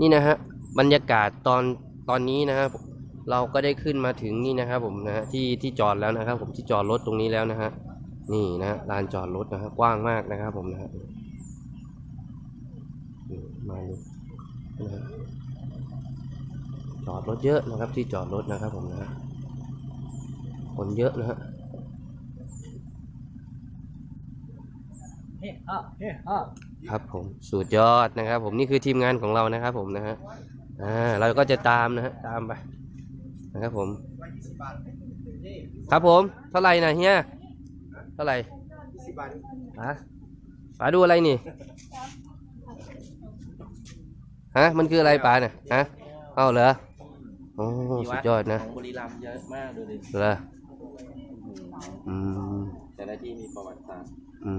นี่นะฮะบรรยากาศตอนตอนนี้นะครับเราก็ได้ขึ้นมาถึงนี่นะครับผมนะฮะที่ที่จอดแล้วนะครับ ผมที่จอดรถตรงนี้แล้วนะฮะนี่นะฮะลานจอดรถนะฮะกว้างมากนะครับ ผมนะฮะมาดูนะฮะจอดรถเยอะนะครับ ที่จอดรถนะครับ ผมนะฮะคนเยอะนะฮะเฮ้ฮะเฮ้ฮะ ครับผมสุดยอดนะครับ ผมนี่คือทีมงานของเรานะครับ ผมนะฮะอ่าเราก็จะตามนะฮะตามไปนะครับผม ครับผมเท่าไหร่นะเฮียเท่าไหร่ป๋าป๋าดูอะไรนี่ฮะมันคืออะไรป๋าเนี่ยฮะเอาเหรอโอ้สุดยอดนะของบุรีรัมย์เยอะมากดูดิเหรออืมแต่ละที่มีประวัติศาสตร์ อื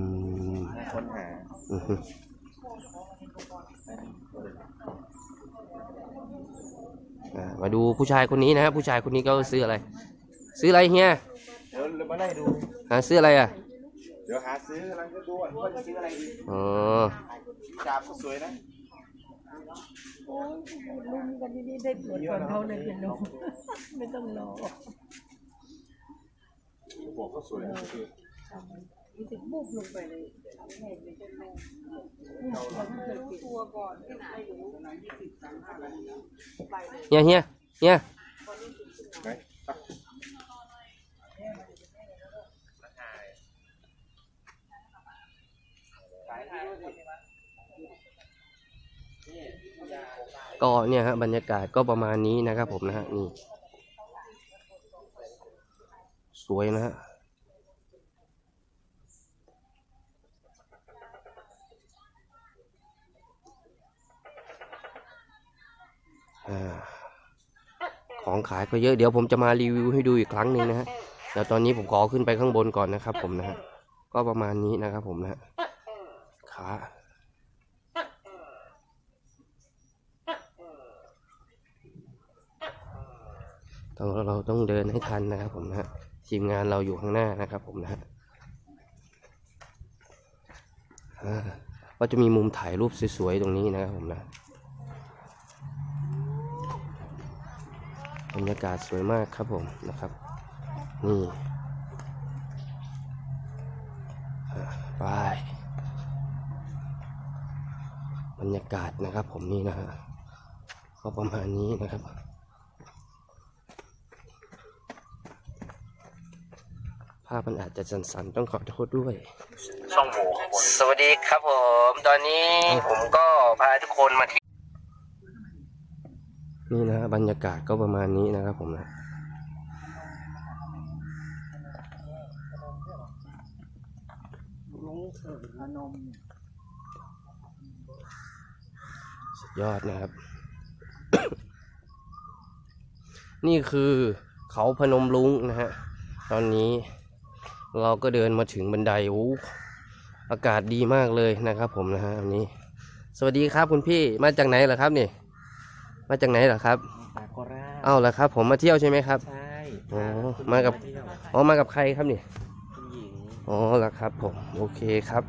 มน่าค้นหาอือฮึอ่ามาดูผู้ชายคนนี้นะฮะผู้ชายคนนี้ก็ซื้ออะไร ซื้ออะไรเฮียเดี๋ยวเรามาไล่ดู หาซื้ออะไรอะเดี๋ยวหาซื้อกำลังจะดูว่าจะซื้ออะไรดีอ๋อดาบก็สวยนะโอ้ยลุงกันนี่ได้ตรวจก่อนเขาเลยเป็นลมไม่ต้องรอบอกก็สวยนะ มันจะบุบลงไปเลยแม่ไม่ได้แม่เราไม่เคยกินตัวก่อนที่ไหนรู้เฮียเฮียเฮียก็เนี่ยฮะบรรยากาศก็ประมาณนี้นะครับผมนะฮะนี่ สวยนะฮะ ของขายก็เยอะเดี๋ยวผมจะมารีวิวให้ดูอีกครั้งหนึ่งนะฮะเดี๋ยวตอนนี้ผมขอขึ้นไปข้างบนก่อนนะครับ ผมนะฮะก็ประมาณนี้นะครับผมนะฮะขาต้องเราต้องเดินให้ทันนะครับผมนะฮะทีมงานเราอยู่ข้างหน้านะครับ ผมนะฮะอ่าก็จะมีมุมถ่ายรูปสวยๆตรงนี้นะครับผมนะ บรรยากาศสวยมากครับผมนะครับ นี่ไปบรรยากาศนะครับผมนี่นะฮะก็ประมาณนี้นะครับภาพมันอาจจะสั่นๆต้องขอโทษด้วยช่องโหว่สวัสดีครับผม ตอนนี้ผมก็พาทุกคนมาที่ นี่นะบรรยากาศก็ประมาณนี้นะครับผมนะลุงเสือพนมสุดยอดนะครับ นี่คือเขาพนมลุงนะฮะ ตอนนี้เราก็เดินมาถึงบันไดโอ้อากาศดีมากเลยนะครับผมนะฮะวันนี้ สวัสดีครับคุณพี่มาจากไหนเหรอครับนี่ มาจากไหนเหรอครับปากโคราชเอ้าเหรอครับ ผมมาเที่ยวใช่ไหมครับ ใช่อ๋อมากับเที่ยวอ๋อมากับใครครับนี่คุณหญิงอ๋อเหรอครับ ผมโอเคครับ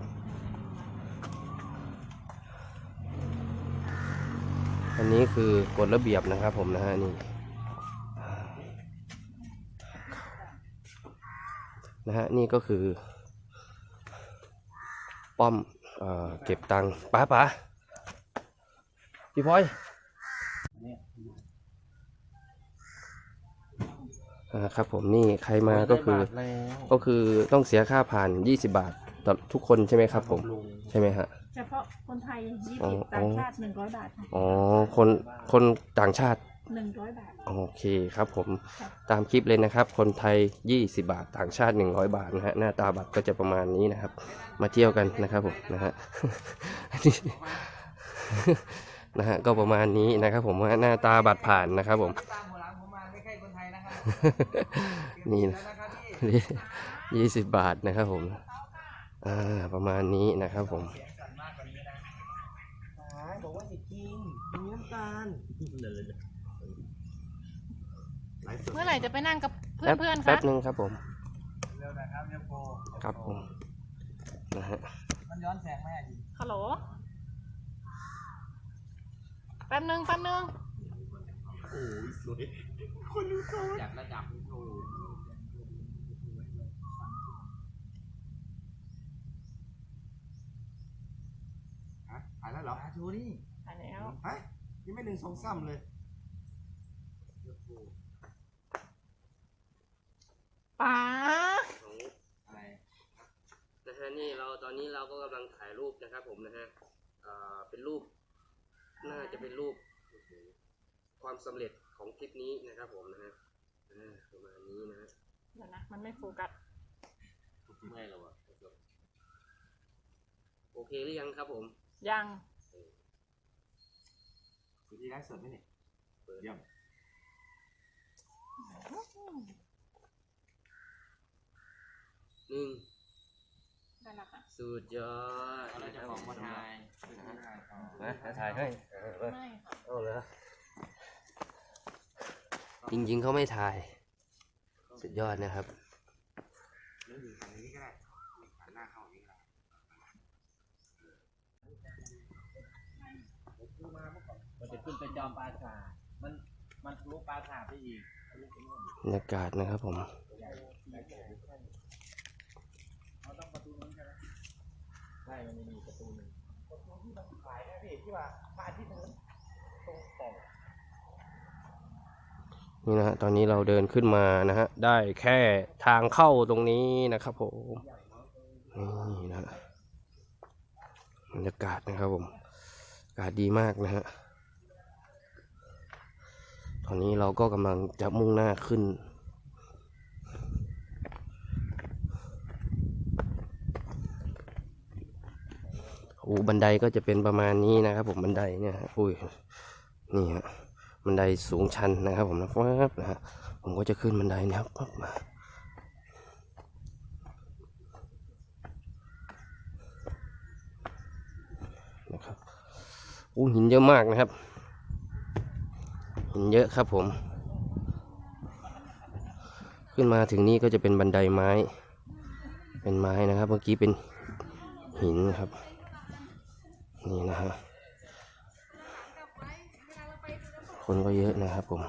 อันนี้คือกฎระเบียบนะครับ ผมนะฮะนี่นะฮะนี่ก็คือ ป้อมเอ่อเก็บตังค์ป้าป๋าพี่พลอย อ่าครับผมนี่ใครมาก็คือ ได้บาทแล้วก็คือต้องเสียค่าผ่าน 20 บาทต่อทุกคนใช่ไหมครับ ผม ลุงใช่ไหมฮะ เฉพาะคนไทยอ๋อ20ต่างชาติ100บาทค่ะอ๋อคนคนต่างชาติ100บาท โอเคครับผมค่ะตามคลิปเลยนะครับ คนไทย 20 บาทต่างชาติ 100 บาทนะฮะหน้าตาบัตรก็จะประมาณนี้นะครับ มาเที่ยวกันนะครับผมนะฮะ อันนี้ นะฮะก็ประมาณนี้นะครับ ผมว่าหน้าตาบัตรผ่านนะครับ ผมนี่นะยี่สิบบาทนะครับ ผมอ่าประมาณนี้นะครับผมบอกว่าจะกินมีน้ำตาลเลยเมื่อไหร่จะไปนั่งกับเแป๊บพื่อนๆแป๊คะบหนึ่งครับผมครับผมนะฮะมันย้อนแสงไหมฮัลโหลไปป๊บนึงแป๊บนึงจากระดับโอ้ฮะหายแล้วเหรออาชูนี่ไปแล้วฮะยังไม่หนึ่งสองซ้ำเลยป๋าอะไรนะฮะนี่เราตอนนี้เราก็กำลังถ่ายรูปนะครับผมนะฮะอ่าเป็นรูป น่าจะเป็นรูปความสำเร็จของคลิปนี้นะครับ ผมนะฮะอ่าประมาณนี้นะฮะเดี๋ยวนะ มันไม่โฟกัสเมื่อยแล้ววะโอเคหรือยังครับผม ยังสุดที่ได้สดไหมเนี่ยเยี่ยมหนึ่ง ได้แล้วค่ะสุดยอดเราจะของมาทายนะถ่ายให้ไม่ค่ะเอาเลยจริงๆเขาไม่ถ่าย สุดยอดนะครับเรื่องอยู่ฝั่งนี้ก็ได้หันหน้าเข้าอย่างนี้ก็ได้มันจะขึ้นไปจอมปราสาทมันมันทะลุปราสาทไปอีกบรรยากาศนะครับผ มใช่มันมีประตูหนึ่งประตูที่มันี่นะฮะตอนนี้เราเดินขึ้นมานะฮะได้แค่ทางเข้าตรงนี้นะครับผมนี่นะฮะบรรยากาศนะครับผมอากาศดีมากนะฮะตอนนี้เราก็กำลังจะมุ่งหน้าขึ้น โอ้บันไดก็จะเป็นประมาณนี้นะครับ ผมบันไดเนี่ยฮะอุ้ยนี่ฮะบันไดสูงชันนะครับ ผมนะฟับนะฮะผมก็จะขึ้นบันไดเนะครับปั๊บมานะครับอู้หินเยอะมากนะครับ หินเยอะครับผม ขึ้นมาถึงนี่ก็จะเป็นบันไดไม้ เป็นไม้นะครับ เมื่อกี้เป็นหินครับ นี่นะฮะคนก็เยอะนะครับผม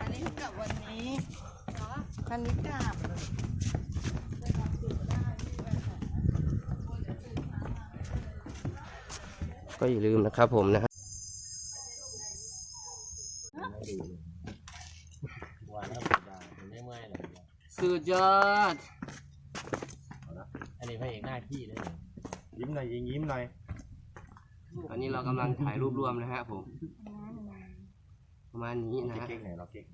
อันนี้กลับวันนี้อันนี้กลับก็อย่าลืมนะครับผมนะฮะวันแล้วผมได้ผมไม่เมื่อยเลยสุดยอด นนี้พระเอกหน้าที่เลยยิ้มหน่อยยิงยิ้มหน่อยอันนี้เรากำลังถ่ายรูปรวมนะฮะผม ประมาณนี้นะฮะเก่งๆหน่อยเราเก่ง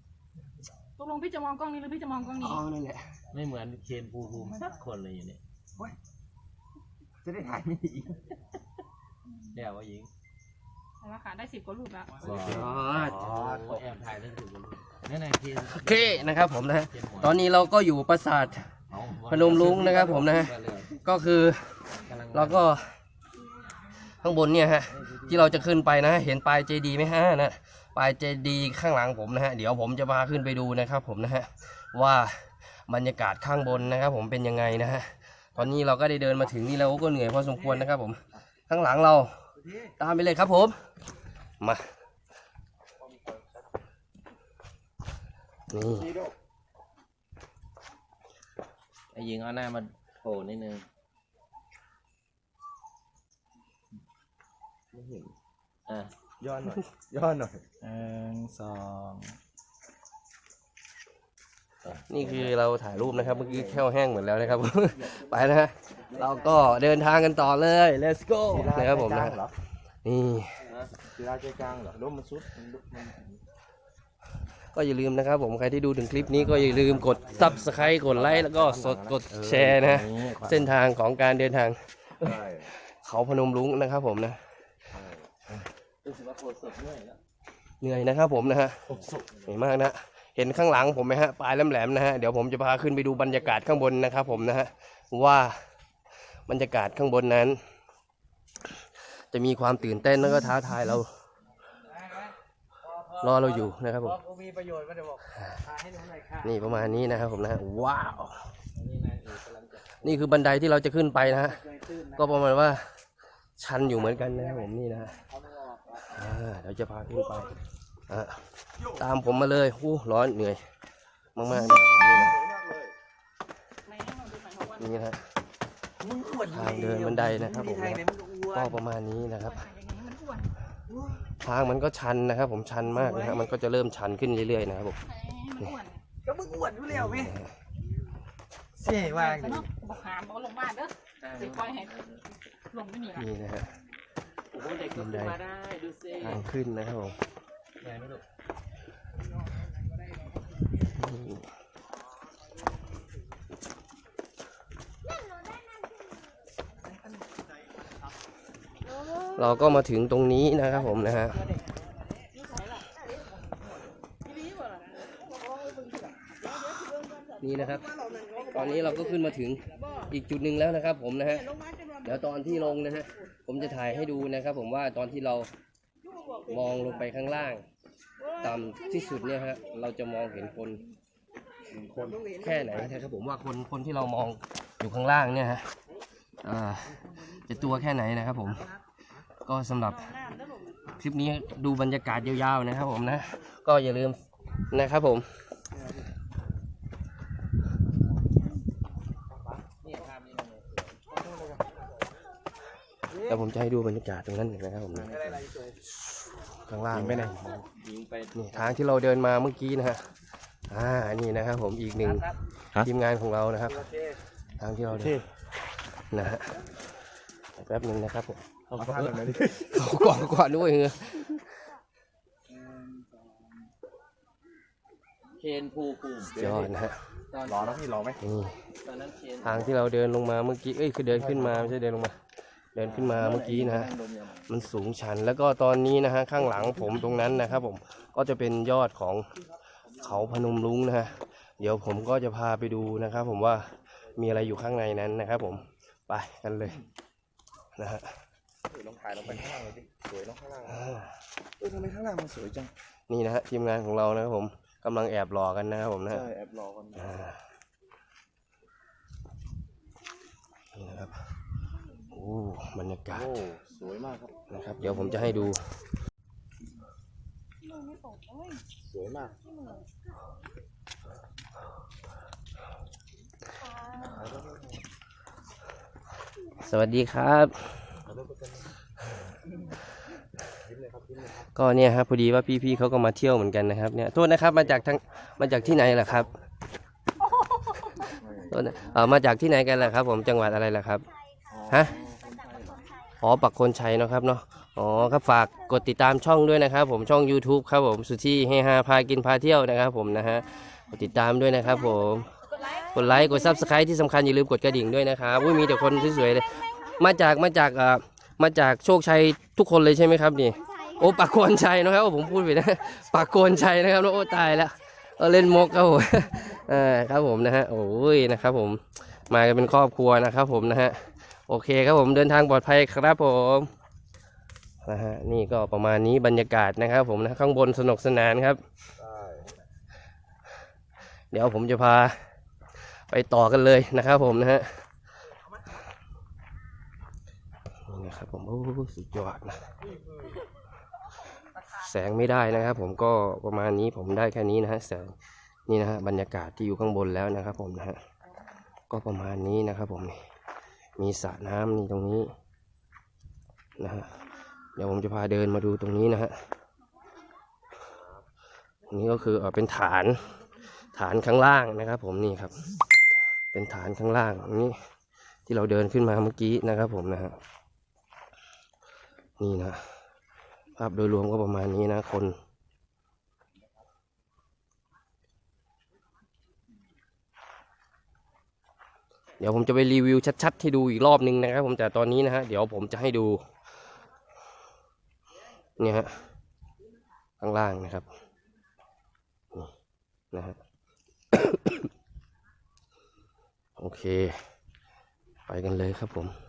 ตกลงพี่จะมองกล้องนี้หรือพี่จะมองกล้องนี้ อ๋อนั่นแหละ ไม่เหมือนเคนภูมิภูมิสักคนเลยอยู่เนี่ยจะได้ถ่ายไม่ดีเดี๋ยวว่ายิงเอาละค่ะ ได้สิบกว่ารูปแล้วสุดยอดโอ้แอบถ่ายแล้วถูกกันเลยนั่นน่ะเคนโอเคนะครับผมนะฮะเคนหัวตอนนี้เราก็อยู่ปราสาท เอาพนมรุ้งนะครับผมนะ ก็คือกำลังเราก็ข้างบนเนี่ยฮะที่เราจะขึ้นไปนะ เห็นปลายเจดีย์ไหมฮะนะปลายเจดีย์ข้างหลังผมนะฮะเดี๋ยวผมจะพาขึ้นไปดูนะครับ ผมนะฮะว่าบรรยากาศข้างบนนะครับ ผมเป็นยังไงนะฮะตอนนี้เราก็ได้เดินมาถึงนี่แล้วก็เหนื่อยพอสมควรนะครับ ผม ข้างหลังเราตามไปเลยครับผมมานี่ไอ้ยิงเอาหน้ามาโผล่นิดนึง ไม่เห็น อะย้อนหน่อยย้อนหน่อย หนึ่งสองนี่คือเราถ่ายรูปนะครับเมื่อกี้แค่วแห้งหมดแล้วนะครับ ไปนะฮะเราก็เดินทางกันต่อเลย let's go นะครับผมนะเหรอนี่กีฬาใจกลางเหรอร่มมันสุดมันลุกมันก็อย่าลืมนะครับผมใครที่ดูถึงคลิปนี้ก็อย่าลืมกด subscribe กดไลค์แล้วก็สดกดแชร์นะฮะเส้นทางของการเดินทาง ใช่ เขาพนมรุ้งนะครับผมนะ รู้สึกว่าโคตรสดเมื่อยแล้วเหนื่อยนะครับผมนะฮะเหนื่อยมากนะเห็นข้างหลังผมไหมฮะปลายแหลมๆนะฮะเดี๋ยวผมจะพาขึ้นไปดูบรรยากาศข้างบนนะครับผมนะฮะว่าบรรยากาศข้างบนนั้น จะมีความตื่นเต้นแล้วก็ท้าทายเรา รอเราอยู่นะครับผมกูมีประโยชน์ก็เดี๋ยวบอกถ่ายให้ดูหน่อยค่ะนี่ประมาณนี้นะครับผมนะฮะว้าวอันนี้นางเอกกำลังจะนี่คือบันไดที่เราจะขึ้นไปนะฮะเคยตื้นนะก็ประมาณว่า ชันอยู่เหมือนกันนะครับผมนี่นะฮะอ่าเดี๋ยวจะพาขึ้นไปอะตามผมมาเลยอู้ร้อนเหนื่อย มากๆนะครับผมนี่นะนี่นะฮะทางเดินบันไดนะครับผมนะก็ประมาณนี้นะครับทางมันก็ชันนะครับ ผมชันมากนะฮะมันก็จะเริ่มชันขึ้นเรื่อยๆนะครับผมก็มึงอ้วนอยู่แล้วไหมเสียว่าไงเนาะบอกหามบอกลงมาเด้อสิปล่อยให้ ลงไม่หนีละนี่นะฮะโอ้โหเด็กก็ขึ้นมาได้ดูสิทางขึ้นนะครับผมใหญ่ไหมลูกนี่เราก็มาถึงตรงนี้นะครับผมนะฮะนี่นะครับ ตอนนี้เราก็ขึ้นมาถึงอีกจุดหนึ่งแล้วนะครับผมนะฮะ เดี๋ยวตอนที่ลงนะฮะผมจะถ่ายให้ดูนะครับ ผมว่าตอนที่เรามองลงไปข้างล่าง ต่ำที่สุดเนี่ยฮะเราจะมองเห็นคนคนแค่ไหนนะครับผมว่าคนคนที่เรามองอยู่ข้างล่างเนี่ยฮะอ่าจะตัวแค่ไหนนะครับ ผมก็สำหรับคลิปนี้ดูบรรยากาศยาวๆนะครับ ผมนะ ก็อย่าลืมนะครับผม นี่ภาพนี้เลย แต่ผมจะให้ดูบรรยากาศตรงนั้นนะครับผมนะข้างล่างไปไหนยิงไปนี่ทางที่เราเดินมาเมื่อกี้นะฮะอ่านี่นะครับผมอีกหนึ่งทีมงานของเรานะครับ ทางที่เราเดินนะฮะแป๊บหนึ่งนะครับผมเขาก็เขาก่อนก่อนด้วยเหรอเคนภูภูมิยอดนะฮะตอนรอนะพี่รอไหมนี่ตอนนั้นเคนทางที่เราเดินลงมาเมื่อกี้เอ้ยคือเดินขึ้นมาไม่ใช่เดินลงมา เดินขึ้นมาเมื่อกี้นะฮะมันสูงชันแล้วก็ตอนนี้นะฮะข้างหลังผมตรงนั้นนะครับผมก็จะเป็นยอดของเขาพนมรุ้งนะฮะเดี๋ยวผมก็จะพาไปดูนะครับ ผมว่ามีอะไรอยู่ข้างในนั้นนะครับ ผมไปกันเลยนะฮะลองถ่ายลงไปข้างล่างเลยดิสวยเนาะข้างล่างอ่าเออทำไมข้างล่างมันสวยจังนี่นะฮะทีมงานของเรานะครับผมกำลังแอบรอกันนะครับผมนะฮะใช่แอบรอกันอ่านี่นะครับโอ้ บรรยากาศโอ้สวยมากครับนะครับ เดี๋ยวผมจะให้ดู สวยมากสวัสดีครับ ก็เนี่ยครับพอดีว่าพี่ๆเขาก็มาเที่ยวเหมือนกันนะครับเนี่ยโทษนะครับมาจากทางมาจากที่ไหนล่ะครับโทษนะเออมาจากที่ไหนกันล่ะครับ ผมจังหวัดอะไรล่ะครับฮะ อ๋อปักคนชัยเนาะครับเนาะอ๋อครับฝากกดติดตามช่องด้วยนะครับ ผมช่อง YouTube ครับผมสุธีเฮฮาพากินพาเที่ยวนะครับ ผมนะฮะกดติดตามด้วยนะครับ ผมกดไลค์กดซับสไครต์ที่สำคัญอย่าลืมกดกระดิ่งด้วยนะครับอุ้ยมีแต่คนสวยๆเลยมาจากมาจากอ่อมาจากโชคชัยทุกคนเลยใช่ไหมครับนี่ โอ้ปากโกนชัยนะครับโอ้ผมพูดไปนะปากโกนชัยนะครับโอ้ตายแล้วเออเล่นมกครับผมเออครับผมนะฮะโอ้ยนะครับ ผมมากันเป็นครอบครัวนะครับ ผมนะฮะ โอเคครับผมเดินทางปลอดภัยครับผมนะฮะนี่ก็ประมาณนี้บรรยากาศนะครับ ผมนะข้างบนสนุกสนานครับ เดี๋ยวผมจะพาไปต่อกันเลยนะครับ ผมนะฮะนี่นะครับผมโอ้สุดยอดนะแสงไม่ได้นะครับ ผมก็ประมาณนี้ผมได้แค่นี้นะฮะแสงนี่นะฮะบรรยากาศที่อยู่ข้างบนแล้วนะครับ ผมนะฮะก็ประมาณนี้นะครับ ผมนี่ มีสระน้ำนี่ตรงนี้นะฮะเดี๋ยวผมจะพาเดินมาดูตรงนี้นะฮะนี้ก็คือเอเป็นฐานฐานข้างล่างนะครับ ผมนี่ครับ เป็นฐานข้างล่างนี้ที่เราเดินขึ้นมาเมื่อกี้นะครับ ผมนะฮะนี่นะภาพโดยรวมก็ประมาณนี้นะคน ดี๋ยวผมจะไปรีวิวชัดๆให้ดูอีกรอบนึงนะครับ ผมแต่ตอนนี้นะฮะเดี๋ยวผมจะให้ดูเนี่ยฮะข้างล่างนะครับนี่นะฮะโอเค ไปกันเลยครับผม